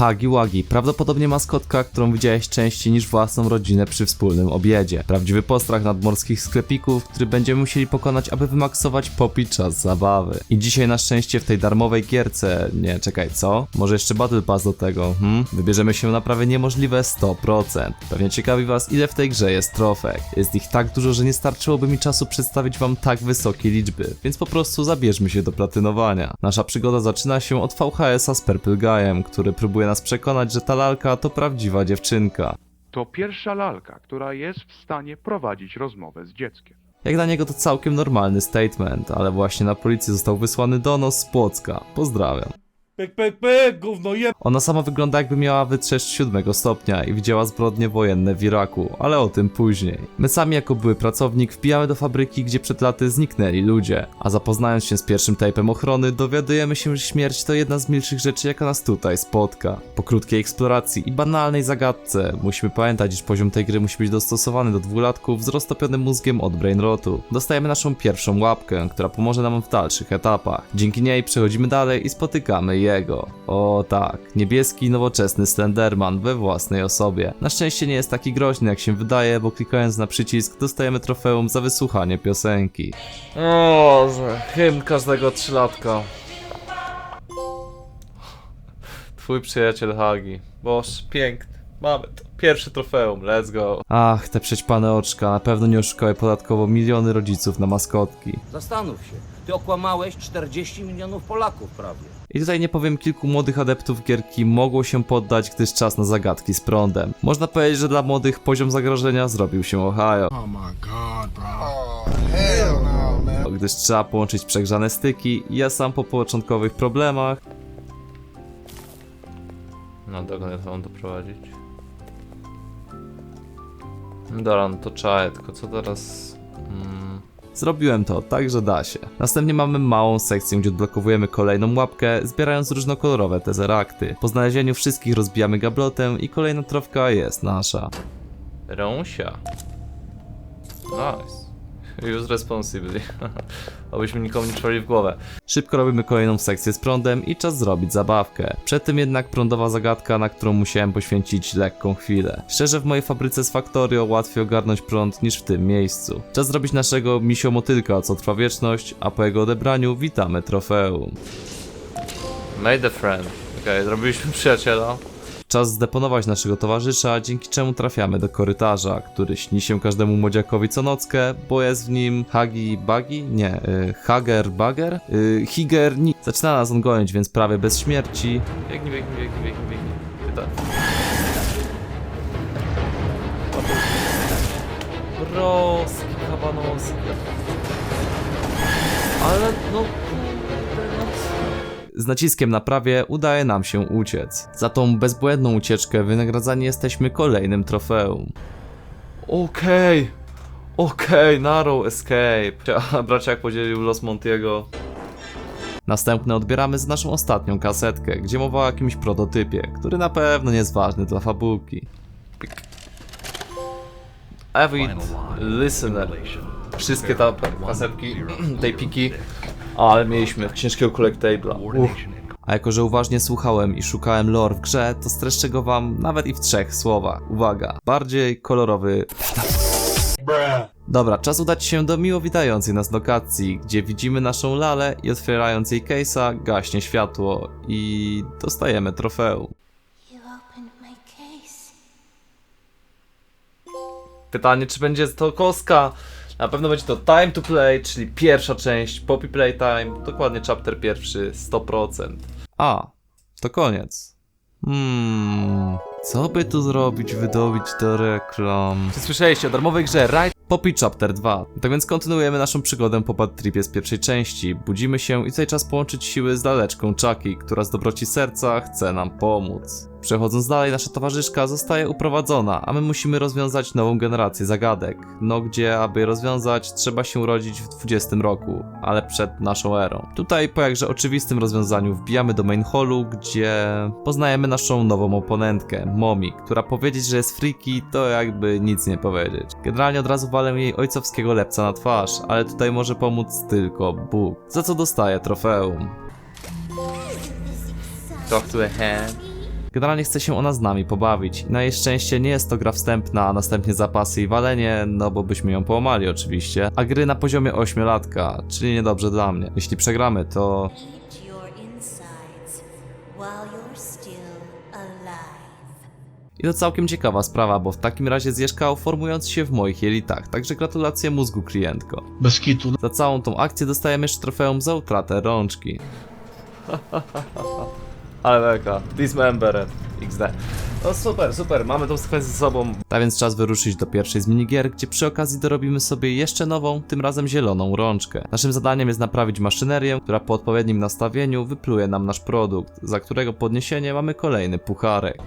Hagi Wagi, prawdopodobnie maskotka, którą widziałeś częściej niż własną rodzinę przy wspólnym obiedzie. Prawdziwy postrach nadmorskich sklepików, który będziemy musieli pokonać, aby wymaksować popi czas zabawy. I dzisiaj na szczęście w tej darmowej gierce, nie czekaj, co? Może jeszcze Battle Pass do tego, hmm? Wybierzemy się na prawie niemożliwe 100%. Pewnie ciekawi was, ile w tej grze jest trofek. Jest ich tak dużo, że nie starczyłoby mi czasu przedstawić wam tak wysokie liczby, więc po prostu zabierzmy się do platynowania. Nasza przygoda zaczyna się od VHS-a z Purple Guyem, który próbuje nas przekonać, że ta lalka to prawdziwa dziewczynka. To pierwsza lalka, która jest w stanie prowadzić rozmowę z dzieckiem. Jak dla niego to całkiem normalny statement, ale właśnie na policję został wysłany donos z Płocka. Pozdrawiam. Pyk, pyk, pyk, gówno je... Ona sama wygląda jakby miała wytrzeszcz siódmego stopnia i widziała zbrodnie wojenne w Iraku, ale o tym później. My sami jako były pracownik wbijamy do fabryki, gdzie przed laty zniknęli ludzie, a zapoznając się z pierwszym typem ochrony dowiadujemy się, że śmierć to jedna z milszych rzeczy jaka nas tutaj spotka. Po krótkiej eksploracji i banalnej zagadce musimy pamiętać, iż poziom tej gry musi być dostosowany do dwulatków z roztopionym mózgiem od brainrotu. Dostajemy naszą pierwszą łapkę, która pomoże nam w dalszych etapach. Dzięki niej przechodzimy dalej i spotykamy jego. O tak, niebieski, nowoczesny Slenderman we własnej osobie. Na szczęście nie jest taki groźny jak się wydaje, bo klikając na przycisk dostajemy trofeum za wysłuchanie piosenki. O, że hymn każdego trzylatka. Twój przyjaciel Hagi. Boż, piękny. Mamy to. Pierwszy trofeum, let's go. Ach, te przećpane oczka na pewno nie oszukały podatkowo miliony rodziców na maskotki. Zastanów się, ty okłamałeś 40 milionów Polaków prawie. I tutaj nie powiem, kilku młodych adeptów gierki mogło się poddać, gdyż czas na zagadki z prądem. Można powiedzieć, że dla młodych poziom zagrożenia zrobił się Ohio. Oh my god, bro. Oh, hell no, man. Gdyż trzeba połączyć przegrzane styki i ja sam po początkowych problemach... No dokąd ja mam doprowadzić? Dobra, no to czaję, tylko co teraz... Mm. Zrobiłem to, także da się. Następnie mamy małą sekcję, gdzie odblokowujemy kolejną łapkę, zbierając różnokolorowe tezerakty. Po znalezieniu wszystkich rozbijamy gablotę i kolejna trofka jest nasza. Rąsia. Nice. Use responsibly. Abyśmy nikomu nie czuli w głowę. Szybko robimy kolejną sekcję z prądem i czas zrobić zabawkę. Przed tym jednak prądowa zagadka, na którą musiałem poświęcić lekką chwilę. Szczerze w mojej fabryce z Factorio łatwiej ogarnąć prąd niż w tym miejscu. Czas zrobić naszego misio motylka, co trwa wieczność, a po jego odebraniu witamy trofeum. Made a friend. Okej, okay, zrobiliśmy przyjaciela. Czas zdeponować naszego towarzysza, dzięki czemu trafiamy do korytarza, który śni się każdemu młodziakowi co nockę, bo jest w nim Hagi Bagi? Nie, y, Hager Bagger? Y, Higer ni... Zaczyna nas on gonić, więc prawie bez śmierci. Biegnij, biegnij, biegnij, biegnij, biegnij. Ty. Broski, kabanowski. Ale no... Z naciskiem na prawie udaje nam się uciec. Za tą bezbłędną ucieczkę wynagradzani jesteśmy kolejnym trofeum. Okej, okej, narrow escape. Braciak podzielił los Montiego. Następne odbieramy z naszą ostatnią kasetkę, gdzie mowa o jakimś prototypie, który na pewno nie jest ważny dla fabułki. Avid listener. Wszystkie te kasetki, tej piki, ale mieliśmy ciężkiego collectabla. Uff. A jako, że uważnie słuchałem i szukałem lore w grze, to streszczę go wam nawet i w trzech słowach. Uwaga, bardziej kolorowy. Dobra, czas udać się do miło witającej nas lokacji, gdzie widzimy naszą lalę i otwierając jej case'a gaśnie światło i dostajemy trofeum. You opened my case. Pytanie, czy będzie to koska? Na pewno będzie to Time to Play, czyli pierwsza część, Poppy Playtime, dokładnie chapter pierwszy, 100%. A, to koniec. Hmm, co by tu zrobić, wydobyć do reklam? Czy słyszeliście o darmowej grze Ride Poppy Chapter 2? Tak więc kontynuujemy naszą przygodę po Bad Tripie z pierwszej części. Budzimy się i tutaj czas połączyć siły z laleczką Chucky, która z dobroci serca chce nam pomóc. Przechodząc dalej, nasza towarzyszka zostaje uprowadzona, a my musimy rozwiązać nową generację zagadek. No gdzie, aby rozwiązać, trzeba się urodzić w 20 roku, ale przed naszą erą. Tutaj po jakże oczywistym rozwiązaniu wbijamy do main hallu, gdzie poznajemy naszą nową oponentkę, Momi, która powiedzieć, że jest freaky, to jakby nic nie powiedzieć. Generalnie od razu walę jej ojcowskiego lepca na twarz, ale tutaj może pomóc tylko Bóg, za co dostaje trofeum. Talk to the hand. Generalnie chce się ona z nami pobawić. Na jej szczęście nie jest to gra wstępna, a następnie zapasy i walenie, no bo byśmy ją połamali oczywiście, a gry na poziomie 8-latka, czyli niedobrze dla mnie. Jeśli przegramy, to Eat your insides while you're still alive. I to całkiem ciekawa sprawa, bo w takim razie zjesz KO formując się w moich jelitach, także gratulacje mózgu klientko. Bez kitu. Za całą tą akcję dostajemy jeszcze trofeum za utratę rączki. Ale beka, dismembered, XD. No super, super, mamy tą sekwencję ze sobą. A więc czas wyruszyć do pierwszej z minigier, gdzie przy okazji dorobimy sobie jeszcze nową, tym razem zieloną rączkę. Naszym zadaniem jest naprawić maszynerię, która po odpowiednim nastawieniu wypluje nam nasz produkt, za którego podniesienie mamy kolejny pucharek.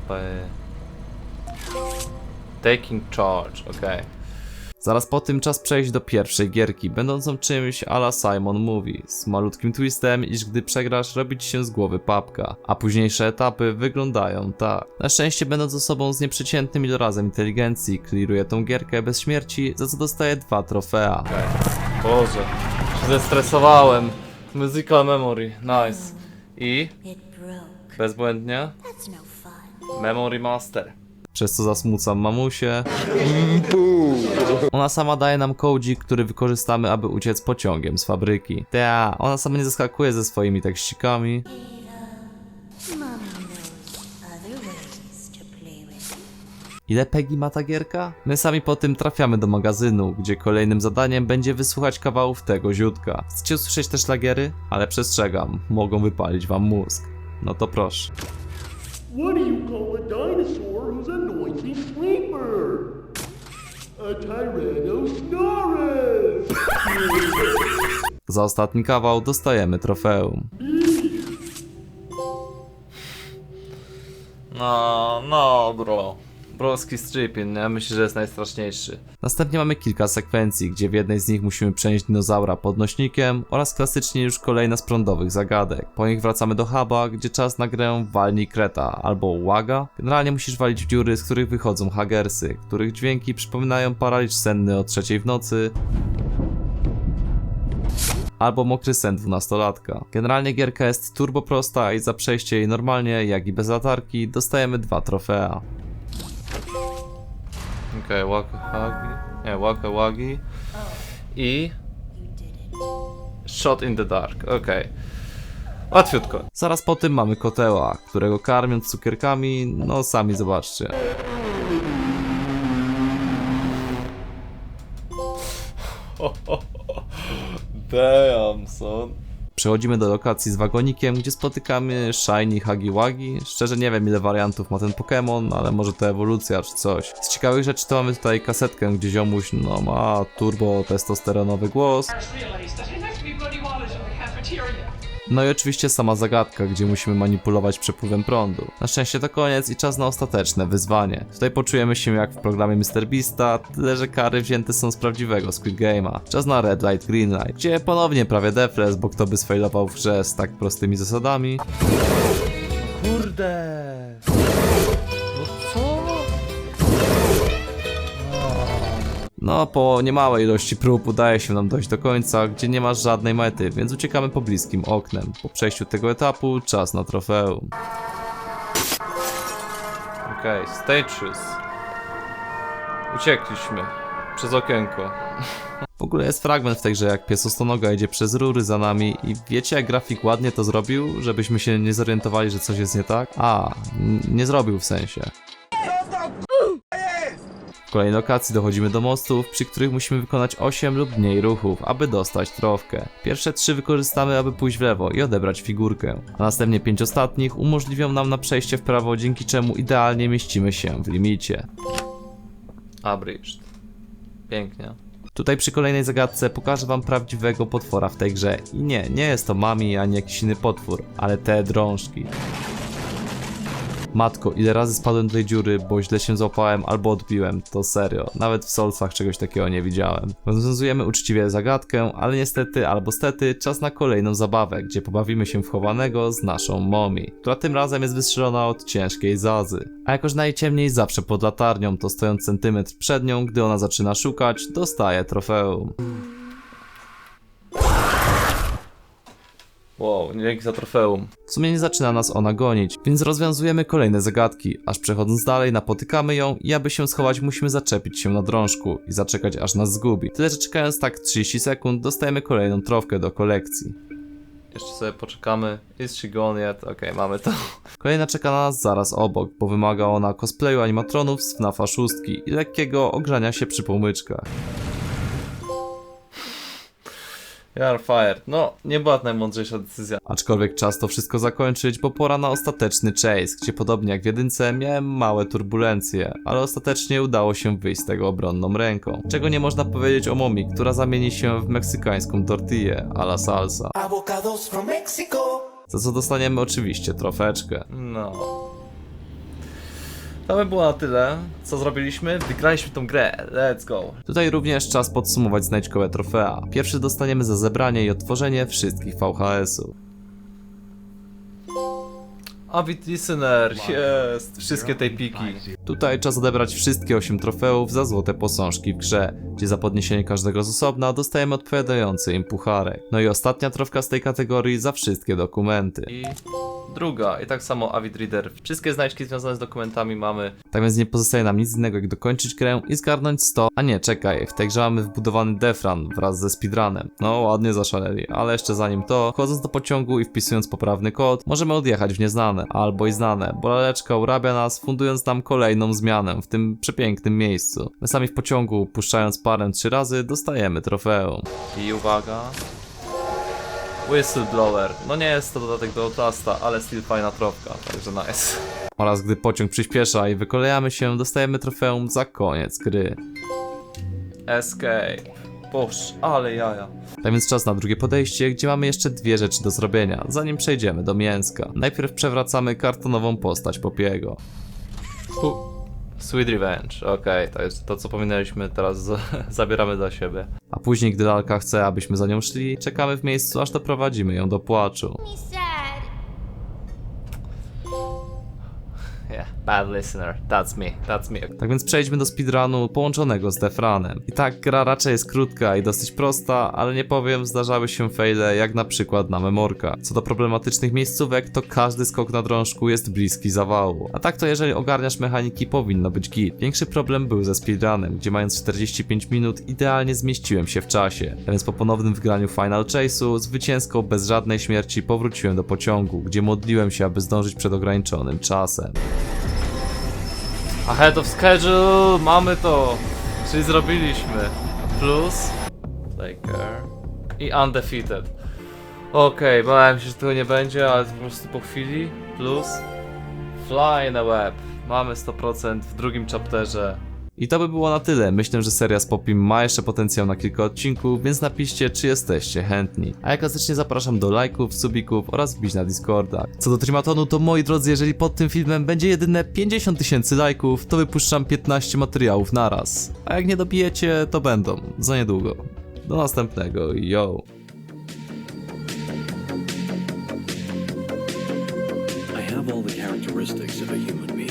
Taking charge, okej. Zaraz po tym czas przejść do pierwszej gierki, będącą czymś ala Simon Movie, z malutkim twistem, iż gdy przegrasz robi ci się z głowy papka, a późniejsze etapy wyglądają tak. Na szczęście będąc osobą z nieprzeciętnym ilorazem inteligencji, clearuję tą gierkę bez śmierci, za co dostaję dwa trofea. Boże, się zestresowałem. Musical memory, nice. I bezbłędnie no. Memory Master. Przez co zasmucam mamusię. Ona sama daje nam kołdzik, który wykorzystamy, aby uciec pociągiem z fabryki. Ta, ona sama nie zaskakuje ze swoimi tekścikami. Ile Peggy ma ta gierka? My sami po tym trafiamy do magazynu, gdzie kolejnym zadaniem będzie wysłuchać kawałów tego ziutka. Chcecie usłyszeć te szlagiery? Ale przestrzegam, mogą wypalić wam mózg. No to proszę. What do you call a dinosaur who's a noisy sleeper? A Tyrannosaurus! Za ostatni kawał dostajemy trofeum. No, no, bro. Broski stripping, ja myślę, że jest najstraszniejszy. Następnie mamy kilka sekwencji, gdzie w jednej z nich musimy przenieść dinozaura podnośnikiem oraz klasycznie już kolejna z prądowych zagadek. Po nich wracamy do huba, gdzie czas na grę walnij kreta albo łaga. Generalnie musisz walić w dziury, z których wychodzą hagersy, których dźwięki przypominają paraliż senny o trzeciej w nocy, albo mokry sen dwunastolatka. Generalnie gierka jest turbo prosta i za przejście jej normalnie, jak i bez latarki, dostajemy dwa trofea. Okej, okay, waka wagi, nie, waka wagi i shot in the dark, okej. Łatwiutko. Zaraz po tym mamy koteła, którego karmiąc cukierkami, no sami zobaczcie. Damn, son. Przechodzimy do lokacji z wagonikiem, gdzie spotykamy Shiny Hagiwagi. Szczerze nie wiem ile wariantów ma ten Pokémon, ale może to ewolucja czy coś. Z ciekawych rzeczy to mamy tutaj kasetkę, gdzie ziomuś no ma turbo testosteronowy głos. No i oczywiście sama zagadka, gdzie musimy manipulować przepływem prądu. Na szczęście to koniec i czas na ostateczne wyzwanie. Tutaj poczujemy się jak w programie MrBeasta, tyle że kary wzięte są z prawdziwego Squid Game'a. Czas na Red Light, Green Light, gdzie ponownie prawie defres, bo kto by sfailował w grze z tak prostymi zasadami. Kurde! No co? No, po niemałej ilości prób udaje się nam dojść do końca, gdzie nie ma żadnej mety, więc uciekamy pobliskim oknem. Po przejściu tego etapu czas na trofeum. Okej, okay, stages. Uciekliśmy. Przez okienko. W ogóle jest fragment w tej grze, jak pies ostonoga idzie przez rury za nami i wiecie jak grafik ładnie to zrobił, żebyśmy się nie zorientowali, że coś jest nie tak? A, nie zrobił w sensie. Kolejnej lokacji dochodzimy do mostów, przy których musimy wykonać 8 lub mniej ruchów, aby dostać trofkę. Pierwsze 3 wykorzystamy, aby pójść w lewo i odebrać figurkę, a następnie 5 ostatnich umożliwią nam na przejście w prawo, dzięki czemu idealnie mieścimy się w limicie. Abridged. Pięknie. Tutaj przy kolejnej zagadce pokażę wam prawdziwego potwora w tej grze. I nie, nie jest to mami ani jakiś inny potwór, ale te drążki. Matko, ile razy spadłem do tej dziury, bo źle się złapałem albo odbiłem, to serio. Nawet w Soulsach czegoś takiego nie widziałem. Rozwiązujemy uczciwie zagadkę, ale niestety albo stety czas na kolejną zabawę, gdzie pobawimy się w chowanego z naszą momi, która tym razem jest wystrzelona od ciężkiej zazy. A jakoż najciemniej zawsze pod latarnią, to stojąc centymetr przed nią, gdy ona zaczyna szukać, dostaje trofeum. Wow, dzięki za trofeum. W sumie nie zaczyna nas ona gonić, więc rozwiązujemy kolejne zagadki, aż przechodząc dalej napotykamy ją i aby się schować musimy zaczepić się na drążku i zaczekać aż nas zgubi. Tyle, że czekając tak 30 sekund dostajemy kolejną trofkę do kolekcji. Jeszcze sobie poczekamy. Is she gone yet? Okej, mamy to. Kolejna czeka na nas zaraz obok, bo wymaga ona cosplayu animatronów z FNAFa 6 i lekkiego ogrzania się przy pomyczkach. You are fired. No, nie była to najmądrzejsza decyzja. Aczkolwiek czas to wszystko zakończyć, bo pora na ostateczny chase, gdzie podobnie jak w jedynce miałem małe turbulencje, ale ostatecznie udało się wyjść z tego obronną ręką. Czego nie można powiedzieć o Momi, która zamieni się w meksykańską tortillę a la salsa. Za co dostaniemy oczywiście trofeczkę. No. To by było na tyle. Co zrobiliśmy? Wygraliśmy tą grę. Let's go. Tutaj również czas podsumować znajdźkowe trofea. Pierwszy dostaniemy za zebranie i odtworzenie wszystkich VHS-ów. Avid Listener, jest! Wszystkie tej piki. Tutaj czas odebrać wszystkie 8 trofeów za złote posążki w grze, gdzie za podniesienie każdego z osobna dostajemy odpowiadający im pucharek. No i ostatnia trofka z tej kategorii za wszystkie dokumenty. I druga, i tak samo Avid Reader. Wszystkie znajdźki związane z dokumentami mamy. Tak więc nie pozostaje nam nic innego jak dokończyć grę i zgarnąć 100. A nie, czekaj, w tej grze mamy wbudowany defran wraz ze speedrunem. No ładnie zaszaleli, ale jeszcze zanim to, wchodząc do pociągu i wpisując poprawny kod, możemy odjechać w nieznane, albo i znane, bo laleczka urabia nas, fundując nam kolejną zmianę w tym przepięknym miejscu. My sami w pociągu, puszczając parę trzy razy, dostajemy trofeum. I uwaga, Whistleblower. No nie jest to dodatek do Outlasta, ale still fajna trofka, także nice. Oraz gdy pociąg przyspiesza i wykolejamy się, dostajemy trofeum za koniec gry. Escape. Boż, ale jaja. Tak więc czas na drugie podejście, gdzie mamy jeszcze dwie rzeczy do zrobienia, zanim przejdziemy do mięska. Najpierw przewracamy kartonową postać Popiego. Sweet Revenge, okej, to jest to co pominęliśmy, teraz zabieramy dla siebie. A później, gdy lalka chce, abyśmy za nią szli, czekamy w miejscu, aż doprowadzimy ją do płaczu. Bad listener, that's me, that's me. Tak więc przejdźmy do speedrunu połączonego z Defranem. I tak, gra raczej jest krótka i dosyć prosta, ale nie powiem, zdarzały się faile, jak na przykład na Memorka. Co do problematycznych miejscówek, to każdy skok na drążku jest bliski zawału. A tak to jeżeli ogarniasz mechaniki, powinno być git. Większy problem był ze speedrunem, gdzie mając 45 minut, idealnie zmieściłem się w czasie. A więc po ponownym wygraniu Final Chase'u, zwycięsko bez żadnej śmierci powróciłem do pociągu, gdzie modliłem się, aby zdążyć przed ograniczonym czasem. Ahead of schedule, mamy to! Czyli zrobiliśmy. Plus, Laker i Undefeated. Okej, bałem się, że tego nie będzie, ale po prostu po chwili. Plus, Fly in a Web. Mamy 100% w drugim chapterze. I to by było na tyle. Myślę, że seria z Popim ma jeszcze potencjał na kilka odcinków, więc napiszcie, czy jesteście chętni. A ja klasycznie zapraszam do lajków, subików oraz wbić na Discorda. Co do Trimatonu, to moi drodzy, jeżeli pod tym filmem będzie jedyne 50 tysięcy lajków, to wypuszczam 15 materiałów naraz. A jak nie dobijecie, to będą. Za niedługo. Do następnego. Yo! I have all the characteristics of a human being.